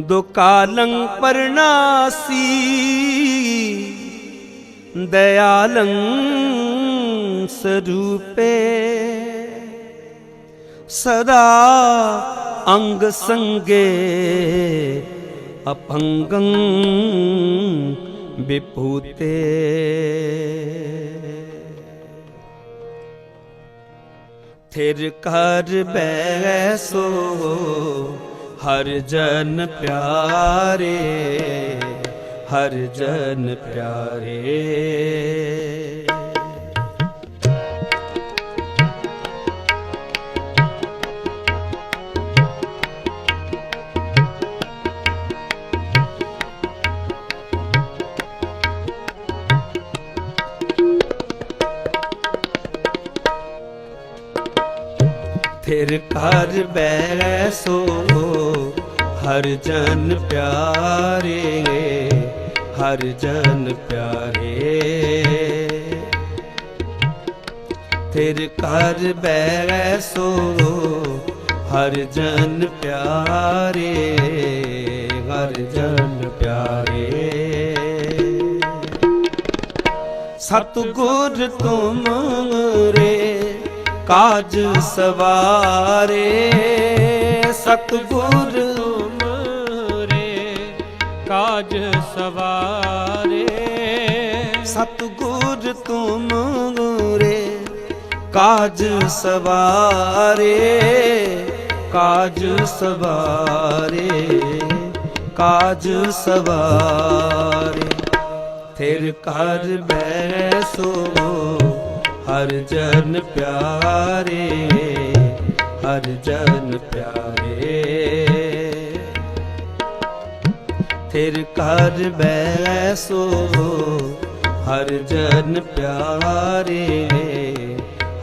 ਦੁਕਾਲੰ ਪਰਨਾਸੀ ਦਇਆਲੰ ਸਰੂਪੇ। ਸਦਾ ਅੰਗ ਸੰਗੇ ਅਪੰਗੰ ਵਿਭੂਤੇ। ਥਿਰ ਕਰ ਬੈਸੋ ਹਰ ਜਨ ਪਿਆਰੇ ਹਰ ਜਨ ਪਿਆਰੇ। ਫਿਰ ਕਰ ਬੈਸੋ ਹਰ ਜਨ ਪਿਆਰੇ, ਹਰ ਜਨ ਪਿਆਰੇ। ਫਿਰ ਕਰ ਬੈਸੋ ਹਰ ਜਨ ਪਿਆਰੇ, ਹਰ ਜਨ ਪਿਆਰੇ। ਸਤਗੁਰ ਤੁਮਰੇ ਕਾਜ ਸਵਾਰੇ, ਸਤਗੁਰ ਤੁਮਰੇ ਕਾਜ ਸਵਾਰੇ। ਸਤਗੁਰ ਤੁਮਰੇ ਕਾਜ ਸਵਾਰੇ ਕਾਜ ਸਵਾਰੇ ਕਾਜ ਸਵਾਰੇ। ਫਿਰ ਕਰ ਬੈਸੋ ਹਰ ਜਨ ਪਿਆਰੇ, ਹਰ ਜਨ ਪਿਆਰੇ। ਫਿਰ ਕਰ ਬੈਸੋ, ਹਰ ਜਨ ਪਿਆਰੇ,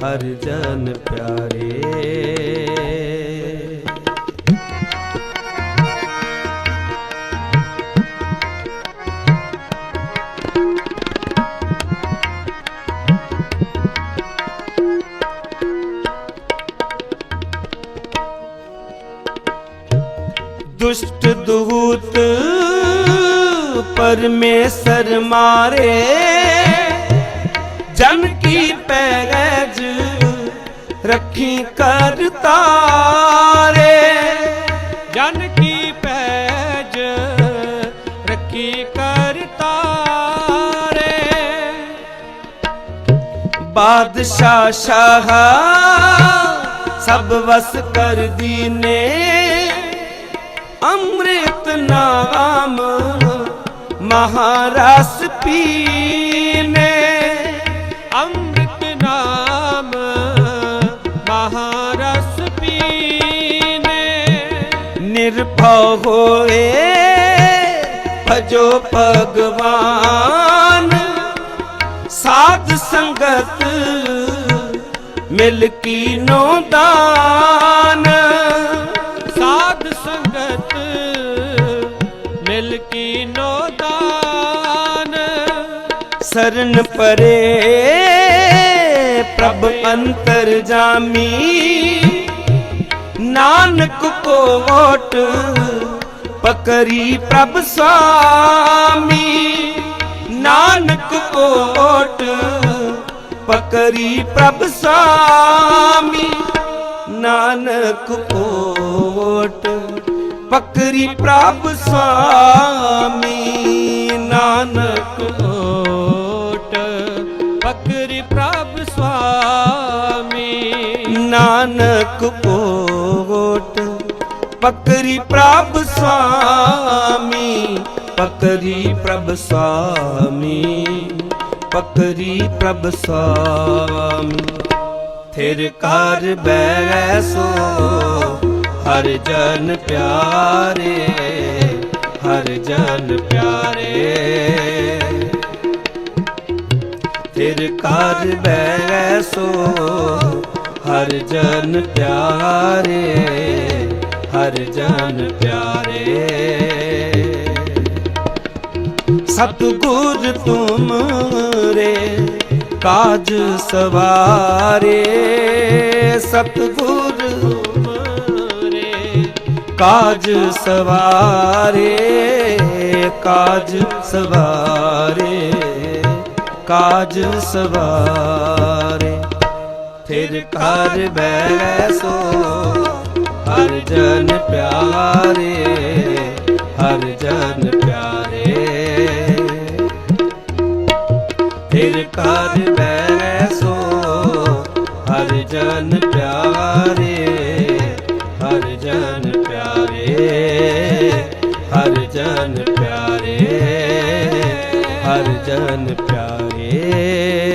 ਹਰ ਜਨ ਪਿਆਰੇ। ਦੁਸ਼ਟ ਦੂਤ ਪਰਮੇਸ਼ਰ ਮਾਰੇ ਜਨ ਕੀ ਪੈਜ ਰੱਖੀ ਕਰ ਤਾਰੇ ਜਨ ਕੀ ਪੈਜ ਰੱਖੀ ਕਰ ਤਾਰੇ ਬਾਦਸ਼ਾਹ ਸ਼ਾਹ ਸਭ ਵਸ ਕਰ ਦੀਨੇ ਨਾਮ ਮਹਾਰਸ ਪੀਨੇ। ਅੰਮ੍ਰਿਤ ਨਾਮ ਮਹਾਰਸ ਪੀਨੇ। ਨਿਰਭਉ ਹੋਏ ਭਜੋ ਭਗਵਾਨ। ਸਾਧ ਸੰਗਤ ਮਿਲ ਕੀਨੋ ਦਾਨ। ਸਰਨ ਪਰੇ ਪ੍ਰਭ ਅੰਤਰ ਜਾਮੀ ਨਾਨਕ ਕੋ ਓਟ ਪਕਰੀ ਪ੍ਰਭ ਸੁਆਮੀ ਨਾਨਕ ਕੋ ਓਟ ਪਕਰੀ ਪ੍ਰਭ ਸੁਆਮੀ ਨਾਨਕ ਕੋਟ ਪਕਰੀ ਪ੍ਰਭ ਸੁਆਮੀ ਨਾਨਕ ਓਟ ਪਕਰੀ ਪ੍ਰਭ ਸੁਆਮੀ। ਨਾਨਕ ਓਟ ਪਕਰੀ ਪ੍ਰਭ ਸੁਆਮੀ ਪਕਰੀ ਪ੍ਰਭ ਸੁਆਮੀ ਪਕਰੀ ਪ੍ਰਭ ਸੁਆਮੀ। ਥਿਰ ਕਰ ਬੈਸੋ ਹਰ ਜਨ ਪਿਆਰੇ, ਹਰ ਜਨ ਪਿਆਰੇ। ਫਿਰ ਕਰ ਬੈਸੋ ਹਰ ਜਨ ਪਿਆਰੇ, ਹਰ ਜਨ ਪਿਆਰੇ। ਸਤਗੁਰ ਤੁਮਰੇ ਕਾਜ ਸਵਾਰੇ। ਸਤਗੁਰ ਤੁਮਰੇ ਕਾਜ ਸਵਾਰੇ ਕਾਜ ਸਵਾਰੇ। ਕਾਜ ਸਵਾਰੇ। ਫਿਰ ਕਰ ਬੈਸੋ, ਹਰ ਜਨ ਪਿਆਰੇ, ਹਰ ਜਨ ਪਿਆਰੇ। ਫਿਰ ਕਰ ਬੈਸੋ, ਹਰ ਜਨ ਪਿਆਰੇ, ਹਰ ਜਨ ਪਿਆਰੇ, ਹਰ ਜਨ ਹਰ ਜਨ ਪਿਆਰੇ।